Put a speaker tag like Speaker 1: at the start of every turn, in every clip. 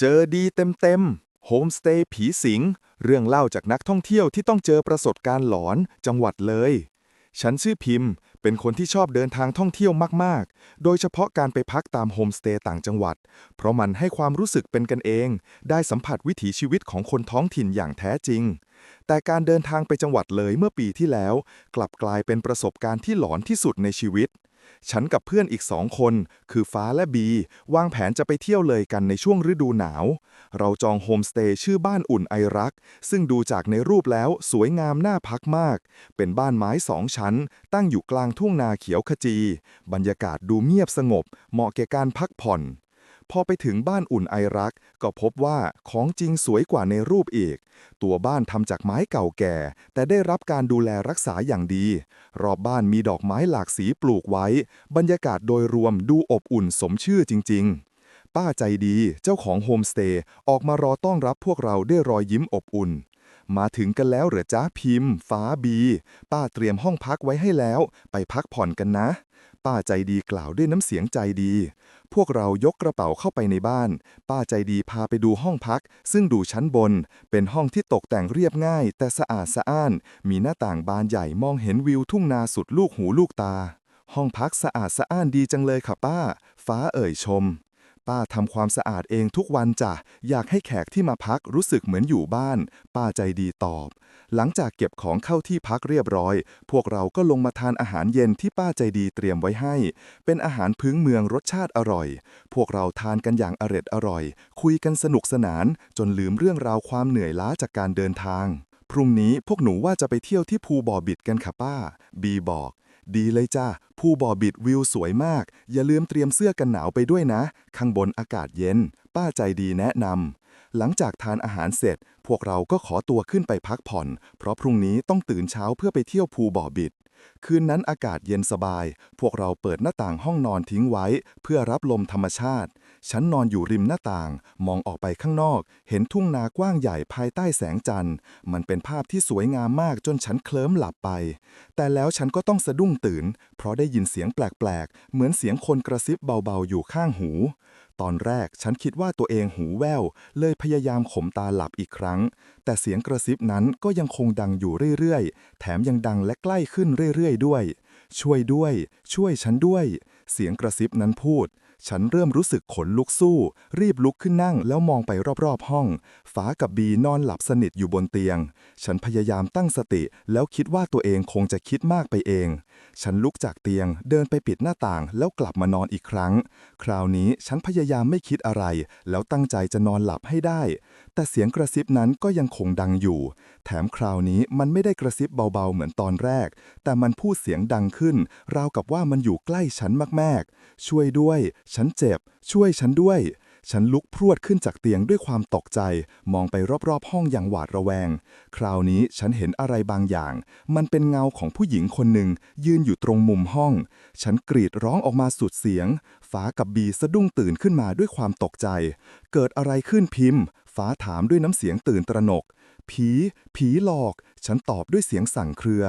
Speaker 1: เจอดีเต็มๆโฮมสเตย์ผีสิง เรื่องเล่าจากนักท่องเที่ยวที่ต้องเจอประสบการณ์หลอนจังหวัดเลย ฉันชื่อพิมพ์ เป็นคนที่ชอบเดินทางท่องเที่ยวมากๆ โดยเฉพาะการไปพักตามโฮมสเตย์ต่างจังหวัด เพราะมันให้ความรู้สึกเป็นกันเอง ได้สัมผัสวิถีชีวิตของคนท้องถิ่นอย่างแท้จริง แต่การเดินทางไปจังหวัดเลยเมื่อปีที่แล้ว กลับกลายเป็นประสบการณ์ที่หลอนที่สุดในชีวิต ฉันกับเพื่อนอีกสองคน คือฟ้าและบี วางแผนจะไปเที่ยวเลยกันในช่วงฤดูหนาว เราจองโฮมสเตย์ชื่อบ้านอุ่นไอรัก ซึ่งดูจากในรูปแล้วสวยงามน่าพักมาก เป็นบ้านไม้สองชั้น ตั้งอยู่กลางทุ่งนาเขียวขจี บรรยากาศดูเงียบสงบ เหมาะแก่การพักผ่อน พอไปถึงบ้านอุ่นไอรัก ก็พบว่าของจริงสวยกว่าในรูปอีก ตัวบ้านทำจากไม้เก่าแก่ แต่ได้รับการดูแลรักษาอย่างดี รอบบ้านมีดอกไม้หลากสีปลูกไว้ บรรยากาศโดยรวมดูอบอุ่นสมชื่อจริง ๆป้าใจดีเจ้าของโฮมสเตย์ออกมารอต้อนรับพวกเราด้วยรอยยิ้มอบอุ่น มาถึงกันแล้วเหรอจ้าพิมพ์ ฟ้าบี ป้าเตรียมห้องพักไว้ให้แล้ว ไปพักผ่อนกันนะ ป้าใจดีกล่าวด้วยน้ำเสียงใจดี พวกเรายกกระเป๋าเข้าไปในบ้าน ป้าใจดีพาไปดูห้องพัก ซึ่งดูชั้นบน เป็นห้องที่ตกแต่งเรียบง่าย แต่สะอาดสะอ้าน มีหน้าต่างบานใหญ่มองเห็นวิวทุ่งนาสุดลูกหูลูกตา ห้องพักสะอาดสะอ้านดีจังเลยค่ะป้า ฟ้าเอ่ยชม ป้าทำความสะอาดเองทุกวันจ้ะ อยากให้แขกที่มาพักรู้สึกเหมือนอยู่บ้าน ป้าใจดีตอบ หลังจากเก็บของเข้าที่พักเรียบร้อย พวกเราก็ลงมาทานอาหารเย็นที่ป้าใจดีเตรียมไว้ให้ เป็นอาหารพื้นเมืองรสชาติอร่อย พวกเราทานกันอย่างอร็ดอร่อย คุยกันสนุกสนาน จนลืมเรื่องราวความเหนื่อยล้าจากการเดินทาง พรุ่งนี้พวกหนูว่าจะไปเที่ยวที่ภูบ่อบิดกันค่ะป้า บีบอก ดีเลยจ้าภูบ่อบิดวิวสวยมาก อย่าลืมเตรียมเสื้อกันหนาวไปด้วยนะ ข้างบนอากาศเย็น ป้าใจดีแนะนำหลังจากทานอาหารเสร็จ พวกเราก็ขอตัวขึ้นไปพักผ่อน เพราะพรุ่งนี้ต้องตื่นเช้าเพื่อไปเที่ยวภูบ่อบิด คืนนั้นอากาศเย็นสบาย พวกเราเปิดหน้าต่างห้องนอนทิ้งไว้ เพื่อรับลมธรรมชาติ ฉันนอนอยู่ริมหน้าต่าง มองออกไปข้างนอก เห็นทุ่งนากว้างใหญ่ภายใต้แสงจันทร์ มันเป็นภาพที่สวยงามมากจนฉันเคลิ้มหลับไป แต่แล้วฉันก็ต้องสะดุ้งตื่น เพราะได้ยินเสียงแปลกๆ เหมือนเสียงคนกระซิบเบาๆ อยู่ข้างหู ตอนแรกฉันคิดว่าตัวเองหูแว่ว เลยพยายามข่มตาหลับอีกครั้ง แต่เสียงกระซิบนั้นก็ยังคงดังอยู่เรื่อยๆ แถมยังดังและใกล้ขึ้นเรื่อยๆ ด้วย ช่วยด้วย ช่วยฉันด้วย เสียงกระซิบนั้นพูด ฉันเริ่มรู้สึกขนลุกสู้ รีบลุกขึ้นนั่งแล้วมองไปรอบๆห้อง ฟ้ากับบีนอนหลับสนิทอยู่บนเตียง ฉันพยายามตั้งสติแล้วคิดว่าตัวเองคงจะคิดมากไปเอง ฉันลุกจากเตียงเดินไปปิดหน้าต่างแล้วกลับมานอนอีกครั้ง คราวนี้ฉันพยายามไม่คิดอะไร แล้วตั้งใจจะนอนหลับให้ได้ แต่เสียงกระซิบนั้นก็ยังคงดังอยู่ แถมคราวนี้มันไม่ได้กระซิบเบาๆเหมือนตอนแรก แต่มันพูดเสียงดังขึ้น ราวกับว่ามันอยู่ใกล้ฉันมากๆ ช่วยด้วย ฉันเจ็บ ช่วยฉันด้วย ฉันลุกพรวดขึ้นจากเตียงด้วยความตกใจ มองไปรอบๆ ห้องอย่างหวาดระแวง คราวนี้ฉันเห็นอะไรบางอย่าง มันเป็นเงาของผู้หญิงคนหนึ่ง ยืนอยู่ตรงมุมห้อง ฉันกรีดร้องออกมาสุดเสียง ฟ้ากับบีสะดุ้งตื่นขึ้นมาด้วยความตกใจ เกิดอะไรขึ้นพิมพ์ ฟ้าถามด้วยน้ำเสียงตื่นตระหนก ผี ผีหลอก ฉันตอบด้วยเสียงสั่นเครือ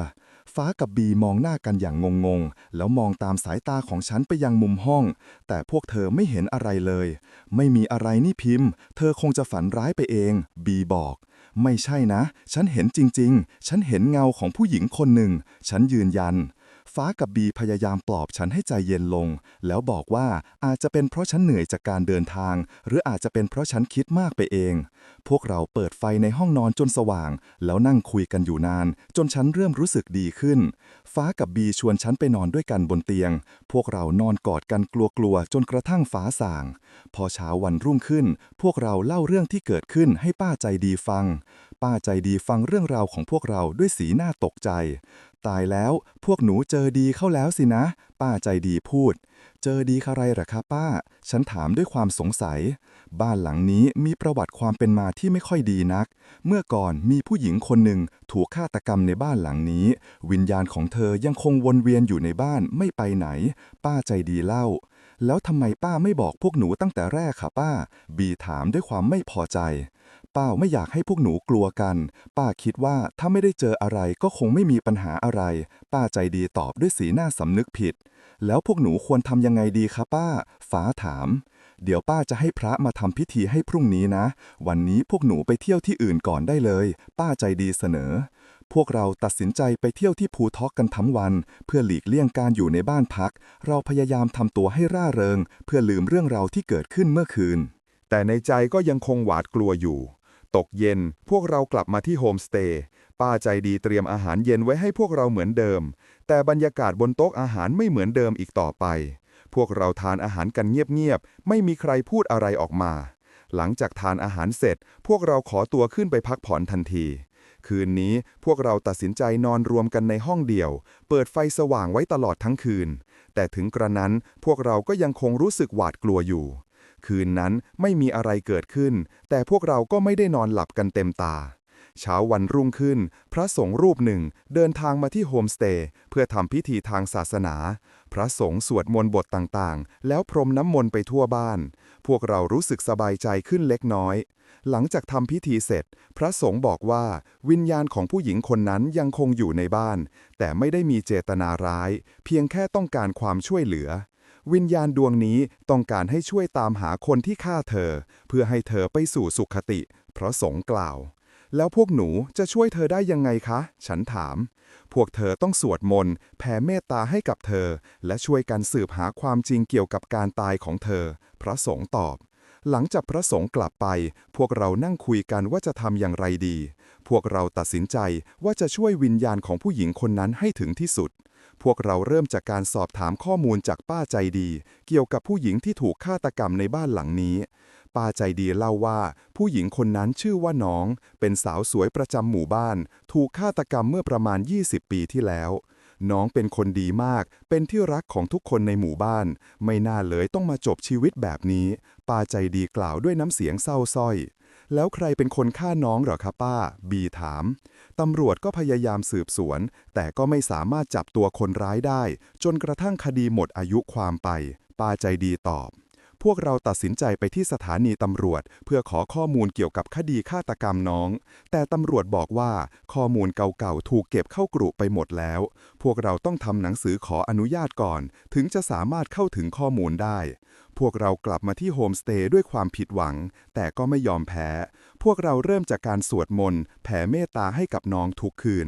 Speaker 1: ฟ้ากับบีมองหน้ากันอย่างงงๆ แล้วมองตามสายตาของฉันไปยังมุมห้อง แต่พวกเธอไม่เห็นอะไรเลย ไม่มีอะไรนี่พิมพ์ เธอคงจะฝันร้ายไปเอง บีบอกไม่ใช่นะ ฉันเห็นจริง ๆ ฉันเห็นเงาของผู้หญิงคนหนึ่ง ฉันยืนยัน ฟ้ากับบีพยายามปลอบฉันให้ใจเย็นลง แล้วบอกว่าอาจจะเป็นเพราะฉันเหนื่อยจากการเดินทาง หรืออาจจะเป็นเพราะฉันคิดมากไปเอง พวกเราเปิดไฟในห้องนอนจนสว่าง แล้วนั่งคุยกันอยู่นาน จนฉันเริ่มรู้สึกดีขึ้น ฟ้ากับบีชวนฉันไปนอนด้วยกันบนเตียง พวกเรานอนกอดกันกลัวๆจนกระทั่งฟ้าสาง พอเช้าวันรุ่งขึ้น พวกเราเล่าเรื่องที่เกิดขึ้นให้ป้าใจดีฟัง ป้าใจดีฟังเรื่องราวของพวกเราด้วยสีหน้าตกใจ ตายแล้วพวกหนูเจอดีเข้าแล้วสินะ ป้าใจดีพูด เจอดีอะไรหรอคะป้า ฉันถามด้วยความสงสัย บ้านหลังนี้มีประวัติความเป็นมาที่ไม่ค่อยดีนัก เมื่อก่อนมีผู้หญิงคนหนึ่งถูกฆาตกรรมในบ้านหลังนี้ วิญญาณของเธอยังคงวนเวียนอยู่ในบ้านไม่ไปไหน ป้าใจดีเล่าแล้วทำไมป้าไม่บอกพวกหนูตั้งแต่แรกค่ะป้า บีถามด้วยความไม่พอใจ ป้าไม่อยากให้พวกหนูกลัวกัน ป้าคิดว่าถ้าไม่ได้เจออะไรก็คงไม่มีปัญหาอะไร ป้าใจดีตอบด้วยสีหน้าสำนึกผิด แล้วพวกหนูควรทำยังไงดีคะป้า ฟ้าถาม เดี๋ยวป้าจะให้พระมาทำพิธีให้พรุ่งนี้นะ วันนี้พวกหนูไปเที่ยวที่อื่นก่อนได้เลย ป้าใจดีเสนอ พวกเราตัดสินใจไปเที่ยวที่ภูทอกกันทั้งวัน เพื่อหลีกเลี่ยงการอยู่ในบ้านพัก เราพยายามทำตัวให้ร่าเริง เพื่อลืมเรื่องราวที่เกิดขึ้นเมื่อคืน
Speaker 2: แต่ในใจก็ยังคงหวาดกลัวอยู่ ตกเย็น พวกเรากลับมาที่โฮมสเตย์ป้าใจดีเตรียมอาหารเย็นไว้ให้พวกเราเหมือนเดิม แต่บรรยากาศบนโต๊ะอาหารไม่เหมือนเดิมอีกต่อไป พวกเราทานอาหารกันเงียบๆ ไม่มีใครพูดอะไรออกมา หลังจากทานอาหารเสร็จ พวกเราขอตัวขึ้นไปพักผ่อนทันที คืนนี้พวกเราตัดสินใจนอนรวมกันในห้องเดียว เปิดไฟสว่างไว้ตลอดทั้งคืน แต่ถึงกระนั้นพวกเราก็ยังคงรู้สึกหวาดกลัวอยู่ คืนนั้นไม่มีอะไรเกิดขึ้น แต่พวกเราก็ไม่ได้นอนหลับกันเต็มตา เช้าวันรุ่งขึ้น พระสงฆ์รูปหนึ่งเดินทางมาที่โฮมสเตย์เพื่อทำพิธีทางศาสนา พระสงฆ์สวดมนต์บทต่างๆ แล้วพรมน้ำมนต์ไปทั่วบ้าน พวกเรารู้สึกสบายใจขึ้นเล็กน้อย หลังจากทำพิธีเสร็จ พระสงฆ์บอกว่า วิญญาณของผู้หญิงคนนั้นยังคงอยู่ในบ้าน แต่ไม่ได้มีเจตนาร้าย เพียงแค่ต้องการความช่วยเหลือ วิญญาณดวงนี้ต้องการให้ช่วยตามหาคนที่ฆ่าเธอ เพื่อให้เธอไปสู่สุขติ เพราะสงกล่าว แล้วพวกหนูจะช่วยเธอได้ยังไงคะ ฉันถาม พวกเธอต้องสวดมนต์แผ่เมตตาให้กับเธอ และช่วยกันสืบหาความจริงเกี่ยวกับการตายของเธอ พระสงฆ์ตอบ หลังจากพระสงฆ์กลับไป พวกเรานั่งคุยกันว่าจะทำอย่างไรดี พวกเราตัดสินใจว่าจะช่วยวิญญาณของผู้หญิงคนนั้นให้ถึงที่สุด พวกเราเริ่มจากการสอบถามข้อมูลจากป้าใจดี เกี่ยวกับผู้หญิงที่ถูกฆาตกรรมในบ้านหลังนี้ ป้าใจดีเล่าว่า ผู้หญิงคนนั้นชื่อว่าน้อง เป็นสาวสวยประจำหมู่บ้าน ถูกฆาตกรรมเมื่อประมาณ 20 ปีที่แล้ว น้องเป็นคนดีมาก เป็นที่รักของทุกคนในหมู่บ้าน ไม่น่าเลยต้องมาจบชีวิตแบบนี้ ป้าใจดีกล่าวด้วยน้ำเสียงเศร้าสร้อย แล้วใครเป็นคนฆ่าน้องเหรอคะป้า บีถาม ตำรวจก็พยายามสืบสวน แต่ก็ไม่สามารถจับตัวคนร้ายได้ จนกระทั่งคดีหมดอายุความไป ป้าใจดีตอบ วกเราตัดสินใจไปที่สถานีตำรวจ เพื่อขอข้อมูลเกี่ยวกับคดีฆาตกรรมน้อง แต่ตำรวจบอกว่าข้อมูลเก่าๆ ถูกเก็บเข้ากรุไปหมดแล้ว พวกเราต้องทำหนังสือขออนุญาตก่อน ถึงจะสามารถเข้าถึงข้อมูลได้ พวกเรากลับมาที่โฮมสเตย์ด้วยความผิดหวัง แต่ก็ไม่ยอมแพ้ พวกเราเริ่มจากการสวดมนต์แผ่เมตตาให้กับน้องทุกคืน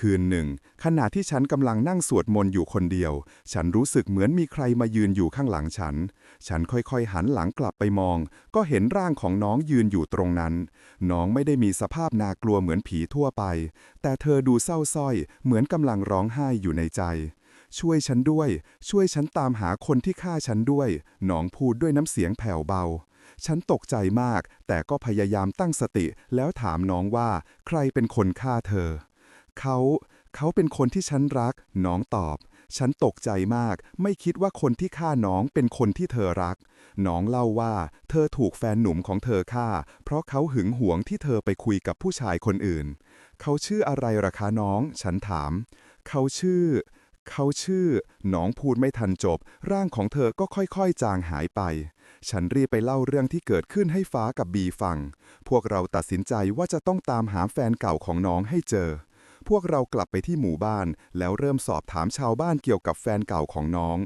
Speaker 2: คืนหนึ่ง ขณะที่ฉันกำลังนั่งสวดมนต์อยู่คนเดียว ฉันรู้สึกเหมือนมีใครมายืนอยู่ข้างหลังฉัน ฉันค่อยๆ หันหลังกลับไปมอง ก็เห็นร่างของน้องยืนอยู่ตรงนั้น น้องไม่ได้มีสภาพน่ากลัวเหมือนผีทั่วไป แต่เธอดูเศร้าส้อย เหมือนกำลังร้องไห้อยู่ในใจช่วยฉันด้วย ช่วยฉันตามหาคนที่ฆ่าฉันด้วยน้องพูดด้วยน้ำเสียงแผ่วเบา ฉันตกใจมาก แต่ก็พยายามตั้งสติแล้วถามน้องว่า ใครเป็นคนฆ่าเธอ เขา เขาเป็นคนที่ฉันรัก น้องตอบ ฉันตกใจมาก ไม่คิดว่าคนที่ฆ่าน้องเป็นคนที่เธอรัก น้องเล่าว่า เธอถูกแฟนหนุ่มของเธอฆ่า เพราะเขาหึงหวงที่เธอไปคุยกับผู้ชายคนอื่น เขาชื่ออะไรล่ะคะน้อง ฉันถาม เขาชื่อ เขาชื่อ น้องพูดไม่ทันจบ ร่างของเธอก็ค่อยๆ จางหายไปฉันรีบไปเล่าเรื่องที่เกิดขึ้นให้ฟ้ากับบีฟัง พวกเราตัดสินใจว่าจะต้องตามหาแฟนเก่าของน้องให้เจอ พวกเรากลับไปที่หมู่บ้าน แล้วเริ่มสอบถามชาวบ้านเกี่ยวกับแฟนเก่าของน้อง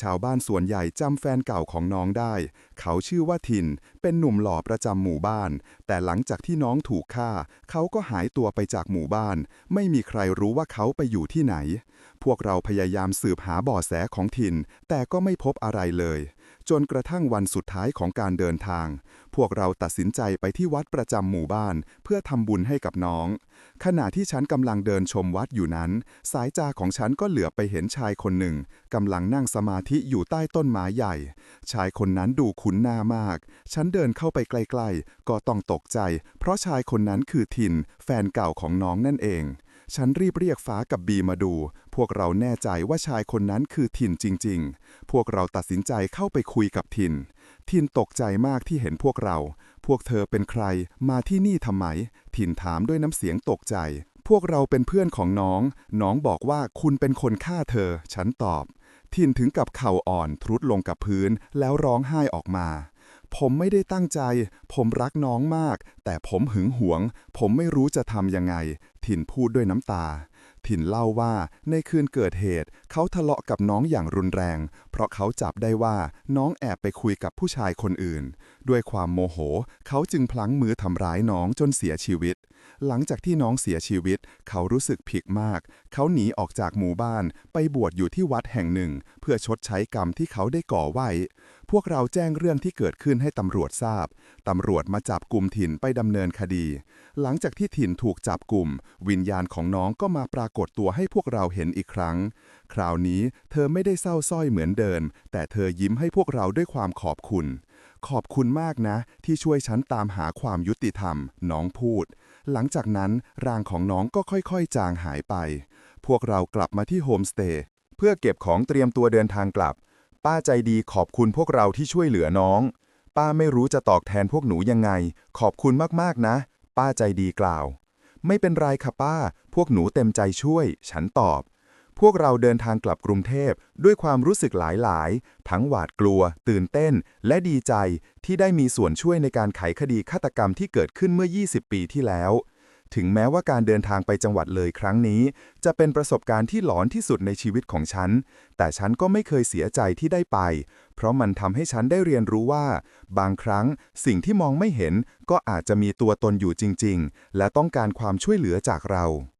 Speaker 2: ชาวบ้านส่วนใหญ่จำแฟนเก่าของน้องได้ เขาชื่อว่าทิน เป็นหนุ่มหล่อประจำหมู่บ้าน แต่หลังจากที่น้องถูกฆ่า เขาก็หายตัวไปจากหมู่บ้าน ไม่มีใครรู้ว่าเขาไปอยู่ที่ไหน พวกเราพยายามสืบหาเบ่อแสของทิน แต่ก็ไม่พบอะไรเลย จนกระทั่งวันสุดท้ายของการเดินทาง พวกเราตัดสินใจไปที่วัดประจำหมู่บ้าน เพื่อทำบุญให้กับน้อง ขณะที่ฉันกำลังเดินชมวัดอยู่นั้น สายตาของฉันก็เหลือไปเห็นชายคนหนึ่งกำลังนั่งสมาธิอยู่ใต้ต้นไม้ใหญ่ ชายคนนั้นดูคุ้นหน้ามาก ฉันเดินเข้าไปใกล้ ๆ ก็ต้องตกใจ เพราะชายคนนั้นคือทิน แฟนเก่าของน้องนั่นเอง ฉันรีบเรียกฟ้ากับบีมาดู พวกเราแน่ใจว่าชายคนนั้นคือทินจริง ๆ พวกเราตัดสินใจเข้าไปคุยกับทิน ทินตกใจมากที่เห็นพวกเรา พวกเธอเป็นใคร มาที่นี่ทำไม ทินถามด้วยน้ำเสียงตกใจ พวกเราเป็นเพื่อนของน้อง น้องบอกว่าคุณเป็นคนฆ่าเธอ ฉันตอบ ทินถึงกับเข่าอ่อนทรุดลงกับพื้นแล้วร้องไห้ออกมา ผมไม่ได้ตั้งใจ ผมรักน้องมาก แต่ผมหึงหวง ผมไม่รู้จะทำยังไง ถิ่นพูดด้วยน้ำตา ถิ่นเล่าว่าในคืนเกิดเหตุ เขาทะเลาะกับน้องอย่างรุนแรง เพราะเขาจับได้ว่าน้องแอบไปคุยกับผู้ชายคนอื่น ด้วยความโมโห เขาจึงพลั้งมือทำร้ายน้องจนเสียชีวิต หลังจากที่น้องเสียชีวิต เขารู้สึกผิดมาก เขาหนีออกจากหมู่บ้านไปบวชอยู่ที่วัดแห่งหนึ่ง เพื่อชดใช้กรรมที่เขาได้ก่อไว้ พวกเราแจ้งเรื่องที่เกิดขึ้นให้ตำรวจทราบ ตำรวจมาจับกลุ่มถิ่นไปดำเนินคดี หลังจากที่ถิ่นถูกจับกลุ่ม วิญญาณของน้องก็มาปรากฏตัวให้พวกเราเห็นอีกครั้ง คราวนี้เธอไม่ได้เศร้าสร้อยเหมือนเดิม แต่เธอยิ้มให้พวกเราด้วยความขอบคุณขอบคุณมากนะ ที่ช่วยฉันตามหาความยุติธรรม น้องพูด หลังจากนั้นร่างของน้องก็ค่อยๆ จางหายไป พวกเรากลับมาที่โฮมสเตย์
Speaker 1: เพื่อเก็บของเตรียมตัวเดินทางกลับ ป้าใจดีขอบคุณพวกเราที่ช่วยเหลือน้อง ป้าไม่รู้จะตอบแทนพวกหนูยังไง ขอบคุณมากๆนะ ป้าใจดีกล่าว ไม่เป็นไรค่ะป้า พวกหนูเต็มใจช่วย ฉันตอบ พวกเราเดินทางกลับกรุงเทพด้วยความรู้สึกหลาย ๆ ทั้งหวาดกลัว ตื่นเต้น และดีใจที่ได้มีส่วนช่วยในการไขคดีฆาตกรรมที่เกิดขึ้นเมื่อ 20 ปีที่แล้ว ถึงแม้ว่าการเดินทางไปจังหวัดเลยครั้งนี้ จะเป็นประสบการณ์ที่หลอนที่สุดในชีวิตของฉัน แต่ฉันก็ไม่เคยเสียใจที่ได้ไป เพราะมันทำให้ฉันได้เรียนรู้ว่า บางครั้งสิ่งที่มองไม่เห็นก็อาจจะมีตัวตนอยู่จริง ๆ และต้องการความช่วยเหลือจากเรา